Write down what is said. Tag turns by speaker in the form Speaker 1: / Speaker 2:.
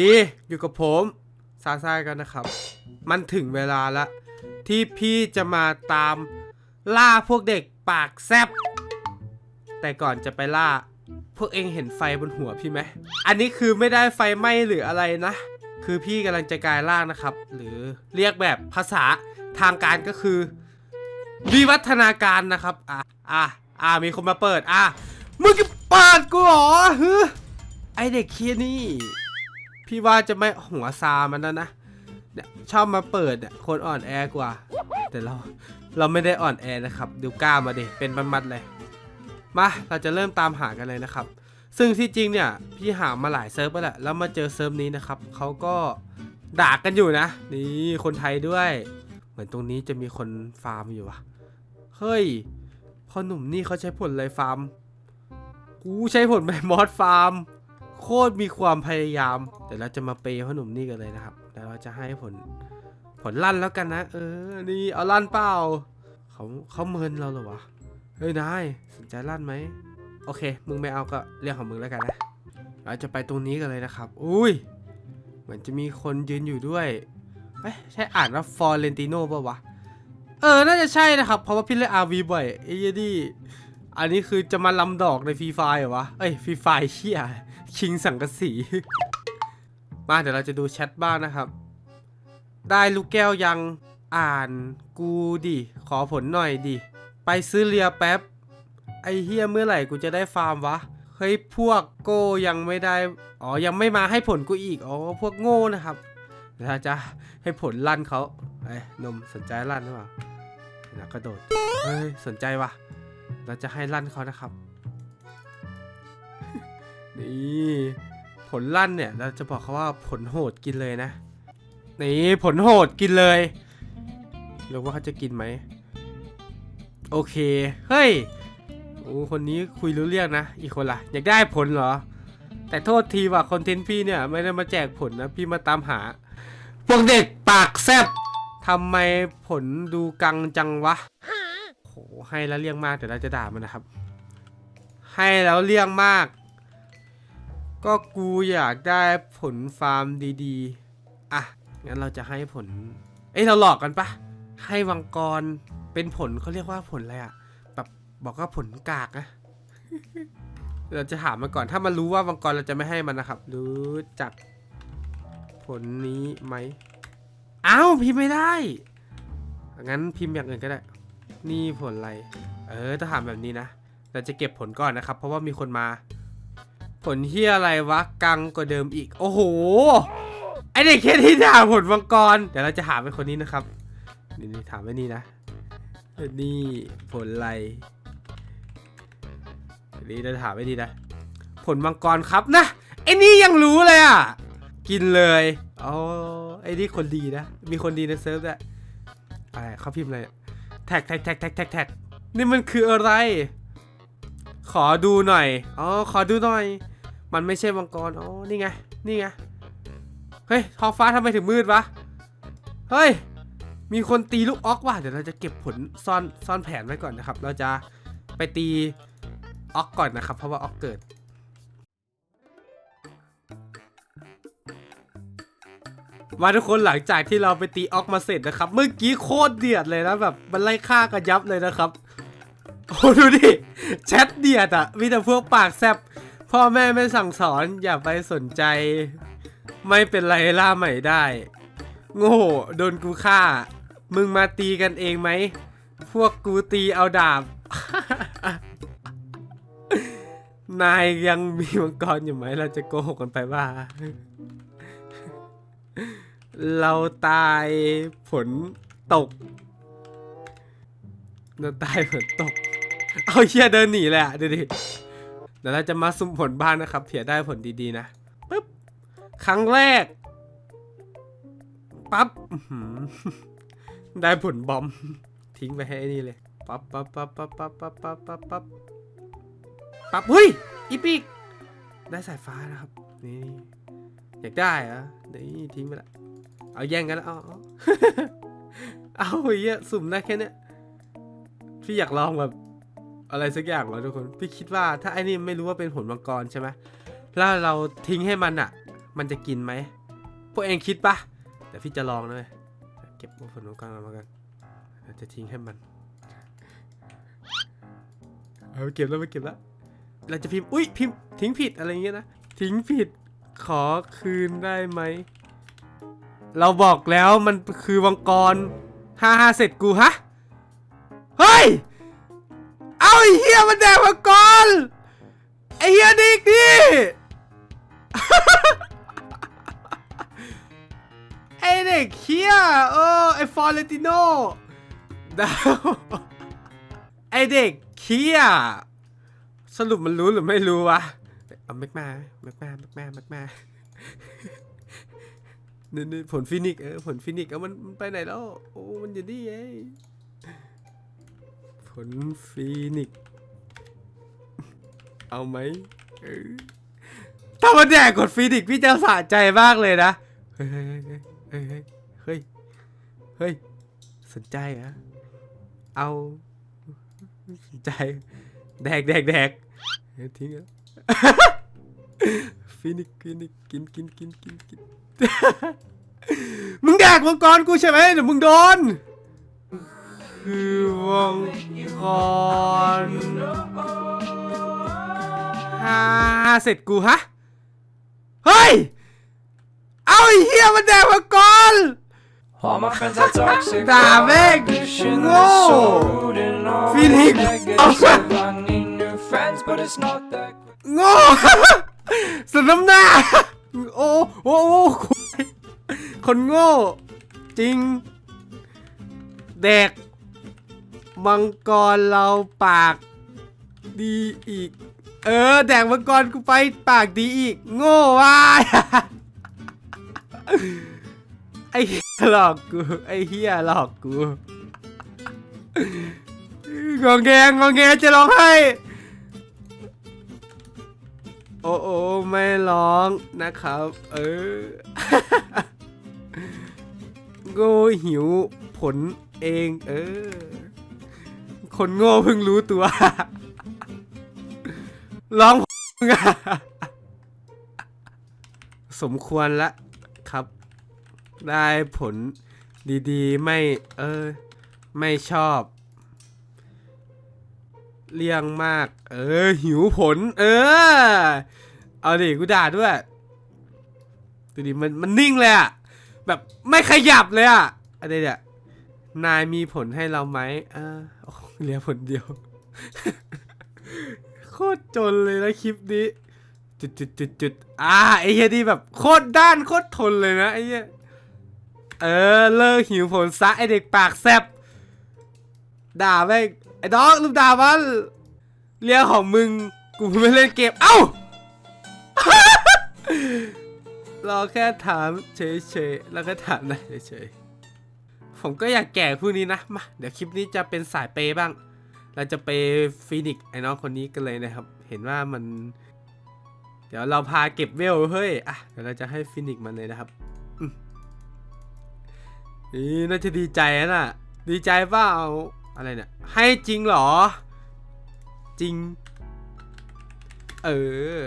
Speaker 1: ดีอยู่กับผมซาซ่ากันนะครับ มันถึงเวลาละ ที่พี่จะมาตามล่าพวกเด็กปากแซบแต่ก่อนจะไปล่า พวกเองเห็นไฟบนหัวพี่ไหม อันนี้คือไม่ได้ไฟไหม้หรืออะไรนะ คือพี่กำลังจะกลายร่างนะครับ หรือเรียกแบบภาษาทางการก็คือ วิวัฒนาการนะครับ อะอะอะมีคนมาเปิด อะมึงจะเปิดกูเหรอฮึไอเด็กเคียนี่ พี่ว่าจะไม่หัวซามันแล้วนะเนี่ยชอบมาเปิดเนี่ยคนอ่อนแอกว่า แต่เราเราไม่ได้อ่อนแอนะครับดูกล้ามาดิเป็นมัดๆเลยมาเราจะเริ่มตามหากันเลยนะครับ ซึ่งที่จริงเนี่ยพี่หามาหลายเซิร์ฟแล้วแหละแล้วมาเจอเซิร์ฟนี้นะครับเขาก็ด่ากันอยู่นะ นี่คนไทยด้วย เหมือนตรงนี้จะมีคนฟาร์มอยู่วะเฮ้ยพ่อหนุ่มนี่เขาใช้ผลอะไรฟาร์ม กูใช้ผลแมมมอสฟาร์ม โคตรมีความพยายามเดี๋ยวเราจะมาเปย์พ่อหนุ่มนี่กันเลยนะครับเดี๋ยวเราจะให้ผลผลลั่นแล้วกันนะ เออ นี่เอาลั่นเปล่าเขาเขาเมินเราเหรอวะ เฮ้ยนายสนใจลั่นไหม โอเค มึงไม่เอาก็เรื่องของมึงแล้วกันนะ เราจะไปตรงนี้กันเลยนะครับ อุ้ย เหมือนจะมีคนยืนอยู่ด้วยเอ้ยใช่อ่านว่าฟอร์เรนติโน่ป่าวะ เออ น่าจะใช่นะครับ เพราะว่าพี่เล่นอาร์วีบ่อยไอ้เหี้ยนี่อันนี้คือจะมาลำดอกในฟรีไฟเหรอวะ เอ้ยฟรีไฟเชี่ย คิงสังกะสี มาเดี๋ยวเราจะดูแชทบ้างนะครับ ได้ลูกแก้วยังอ่านกูดิ ขอผลหน่อยดิ ไปซื้อเรียแป๊บ ไอเฮียเมื่อไหร่กูจะได้ฟาร์มวะ เฮ้ยพวกโก้ยังไม่ได้ อ๋อ ยังไม่มาให้ผลกูอีก อ๋อ พวกโง่นะครับเดี๋ยวเราจะให้ผลลั่นเขาเอ้นมสนใจลั่นหรือเปล่านะกระโดด เฮ้ย สนใจวะเราจะให้ลั่นเขานะครับ นี่ผลลั่นเนี่ยเราจะบอกเขาว่าผลโหดกินเลยนะ นี่ผลโหดกินเลยหรือว่าเขาจะกินไหม โอเค เฮ้ยโอ้คนนี้คุยรู้เรื่องนะ อีกคนล่ะ อยากได้ผลเหรอ แต่โทษทีว่าคอนเทนต์พี่เนี่ย ไม่ได้มาแจกผลนะ พี่มาตามหา พวกเด็กปากแซบทำไมผลดูกังจังวะโหให้แล้วเลี่ยงมากเดี๋ยวเราจะด่ามันนะครับ ให้แล้วเลี่ยงมาก ก็กูอยากได้ผลฟาร์มดีๆ อะ งั้นเราจะให้ผล เอ้ยเราหลอกกันปะ ให้วังกรเป็นผลเขาเรียกว่าผลอะไรอะแบบบอกว่าผลกากนะ เราจะถามมันก่อน ถ้ามันรู้ว่าวังกรเราจะไม่ให้มันนะครับ รู้จักผลนี้ไหม อ้าวพิมพ์ไม่ได้ งั้นพิมพ์อย่างอื่นก็ได้ นี่ผลอะไร เออถ้าถามแบบนี้นะ เราจะเก็บผลก่อนนะครับ เพราะว่ามีคนมา ผลเฮียอะไรวะ กังกว่าเดิมอีก โอ้โห ไอเด็กแค่ที่ด่าผลมังกร เดี๋ยวเราจะหาเป็นคนนี้นะครับ นี่ถามไว้นี่นะ นี่ผลอะไรนี่เราถามไว้ดีนะ ผลมังกรครับนะ ไอ้นี่ยังรู้เลยอะ กินเลยอ๋อไอ้นี่คนดีนะ มีคนดีในเซิร์ฟด้วยอะไรเขาพิมพ์อะไร แท็กแท็กแท็กแท็กแท็กนี่มันคืออะไร ขอดูหน่อย อ๋อ ขอดูหน่อย มันไม่ใช่มังกร อ๋อ นี่ไง นี่ไง เฮ้ย ท้องฟ้าทำไมถึงมืดวะ เฮ้ย มีคนตีลูกออกว่ะ เดี๋ยวเราจะเก็บผลซ่อนซ่อนแผนไว้ก่อนนะครับ เราจะไปตีออกก่อนนะครับ เพราะว่าออกเกิดมาทุกคนหลังจากที่เราไปตีออกมาเสร็จนะครับ เมื่อกี้โคตรเดือดเลยนะแบบมันไล่ฆ่ากันยับเลยนะครับ โอ้ดูดิแชทเดือดอะมีแต่พวกปากแซบพ่อแม่ไม่สั่งสอนอย่าไปสนใจ ไม่เป็นไรล่าใหม่ได้ โง่โดนกูฆ่า มึงมาตีกันเองไหม พวกกูตีเอาดาบ นายยังมีมังกรอยู่ไหม เราจะโกหกกันไปว่า เราตายผลตก เราตายผลตก เอาเชี่ยเดินหนีเลยอะดูดิเดี๋ยวเราจะมาสุ่มผลบ้างนะครับเผื่อได้ผลดีๆนะปึ๊บครั้งแรกปั๊บได้ผลบอม ทิ้งไปให้นี่เลยปั๊บปั๊บปั๊บปั๊บปั๊บปั๊บปั๊บปั๊บปั๊บปั๊บเฮ้ยอีปิกได้สายฟ้านะครับ นี่อยากได้เหรอนี่ทิ้งไปละเอาแย่งกันแล้วเอาเอาเอาเหี้ยสุ่มได้แค่เนี้ยพี่อยากลองแบบ อะไรสักอย่างวะทุกคน พี่คิดว่าถ้าไอ้นี่ไม่รู้ว่าเป็นผลมังกรใช่ไหมแล้วเราทิ้งให้มันอะมันจะกินไหมพวกเองคิดปะเดี๋ยวพี่จะลองเลยเก็บพวกฝนนุกกันมากันเดี๋ยวจะทิ้งให้มันเอาไปเก็บแล้วไปเก็บแล้วเราจะพิมพ์อุ้ยพิมพ์ทิ้งผิดอะไรเงี้ยนะทิ้งผิดขอคืนได้ไหมเราบอกแล้วมันคือวังกรห้าห้าเสร็จกูฮะ เฮ้ย ไอ้เฮียมันแดกมังกรไอ้เฮียดิกดิไอ้เด็กเฮียเออไอ้ฟอร์เรติโนดาวไอ้เด็กเฮียสรุปมันรู้หรือไม่รู้วะเอาแม็กมาแม็กมาแม็กมาแม็กมานี่ผลฟินิกเออผลฟินิกเอามันมันไปไหนแล้วโอ้มันอยู่นี่ไง ลฟินิกส์เอาไหมถ้ามันแดกกดฟินิกส์พี่จะสะใจมากเลยนะเฮ้ยเฮ้ย เฮ้ย เฮ้ย เฮ้ย สนใจอะเอาสนใจ แดกแดกแดกทิ้งอะฟินิกฟินิกกินกินกินกินกินมึงแดกมังกรกูใช่ไหมเดี๋ยวมึงโดน คือวังกรฮ่าเสร็จกูฮะ เฮ้ย เอาไอ้เหี้ยมันแดกมังกร
Speaker 2: All my friends are toxic.
Speaker 1: Damn
Speaker 2: they're
Speaker 1: it,
Speaker 2: ambition,
Speaker 1: no.
Speaker 2: they're so rude and all
Speaker 1: Felix.
Speaker 2: negative. I need new friends, but it's not that quick.
Speaker 1: โง่สนน้ำหน้า โอ้โอ้โอ้คนคนโง่ จริง แดก มังกรเราปากดีอีก เออ แดกมังกรกูไปปากดีอีก โง่ว่ายไอ้เหี้ยหลอกกู ไอ้เฮียหลอกกูงองแงงองแงจะร้องไห้ โอ้โอ้ไม่ร้องนะครับ เออโง่หิวผลเอง เออ คนโง่เพิ่งรู้ตัว ร้องสมควรละครับ ได้ผลดีๆ ไม่ เออ ไม่ชอบ เลี่ยงมาก เออ หิวผล เออ เอาดิกูด่าด้วยดูดิมันมันนิ่งเลยอะแบบไม่ขยับเลยอะอะไรเนี่ยนายมีผลให้เราไหมอ่าโอ้ เลือผลเดียว โคตรจนเลยนะคลิปนี้ จุดจุดจุดจุดอ่าไอ้เหี้ยนี่แบบโคตรด้านโคตรทนเลยนะไอ้เหี้ยเออเลิกหิวผลซะไอเด็กปากแซบด่าแม่งไอ้ดอกลืมด่ามันเรื่องของมึงกูไม่เล่นเกมเอ้าเราแค่ถามเฉยๆแล้วก็ถามนะเฉยๆ ผมก็อยากแก่ผู้นี้นะมาเดี๋ยวคลิปนี้จะเป็นสายเปย์บ้าง เราจะไปฟินิกไอ้น้องคนนี้กันเลยนะครับ เห็นว่ามัน เดี๋ยวเราพาเก็บเวลเฮ้ยอะเดี๋ยวเราจะให้ฟินิกมันเลยนะครับอืมนี่น่าจะดีใจนะ่ะดีใจเปล่าอะไรเนี่ยให้จริงเหรอ จริง เออ